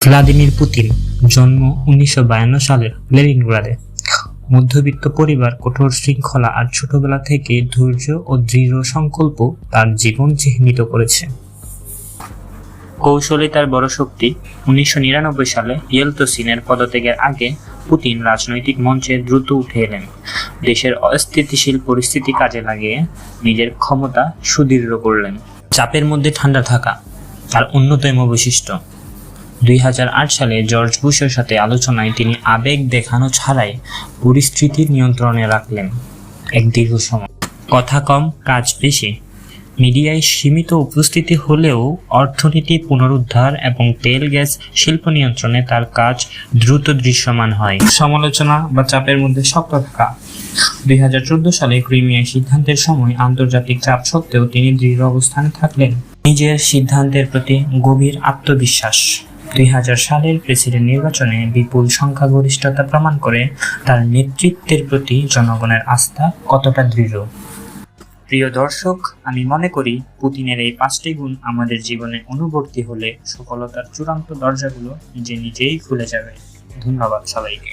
Vladimir Putin জন্ম উনিশশো বায়ান্ন সালের লেনিনগ্রাদে মধ্যবিত্ত পরিবার, কঠোর শৃঙ্খলা আর ছোটবেলা থেকে ধৈর্য ও দৃঢ় সংকল্প তার জীবন চিহ্নিত করেছে। কৌশলে তার বড় শক্তি উনিশশো নিরানব্বই সালে ইয়েলতসিনের পদত্যাগের আগে পুতিন রাজনৈতিক মঞ্চে দ্রুত উঠে এলেন। দেশের অস্থিতিশীল পরিস্থিতি কাজে লাগিয়ে নিজের ক্ষমতা সুদৃঢ় করলেন। চাপের মধ্যে ঠান্ডা থাকা তার অন্যতম বৈশিষ্ট্য। দুই হাজার আট সালে জর্জ বুশের সাথে আলোচনায় তিনি আবেগ দেখানো ছাড়াই পরিস্থিতি নিয়ন্ত্রণে রাখলেন এক দীর্ঘ সময়। কথা কম, কাজ বেশি। মিডিয়ায় সীমিত উপস্থিতি হলেও অর্থনীতি পুনরুদ্ধার এবং তেল, গ্যাস, শিল্প নিয়ন্ত্রণে তার কাজ দ্রুত দৃশ্যমান হয়। সমালোচনা বা চাপের মধ্যে শক্ত থাকা। দুই হাজার চোদ্দ সালে ক্রিমিয়ার সিদ্ধান্তের সময় আন্তর্জাতিক চাপ সত্ত্বেও তিনি দৃঢ় অবস্থানে থাকলেন। নিজের সিদ্ধান্তের প্রতি গভীর আত্মবিশ্বাস। দুই সালের প্রেসিডেন্ট নির্বাচনে বিপুল সংখ্যাগরিষ্ঠতা প্রমাণ করে তার নেতৃত্বের প্রতি জনগণের আস্থা কতটা দৃঢ়। প্রিয় দর্শক, আমি মনে করি পুতিনের এই পাঁচটি গুণ আমাদের জীবনে অনুবর্তী হলে সফলতার চূড়ান্ত দরজাগুলো নিজে নিজেই খুলে যাবে। ধন্যবাদ সবাইকে।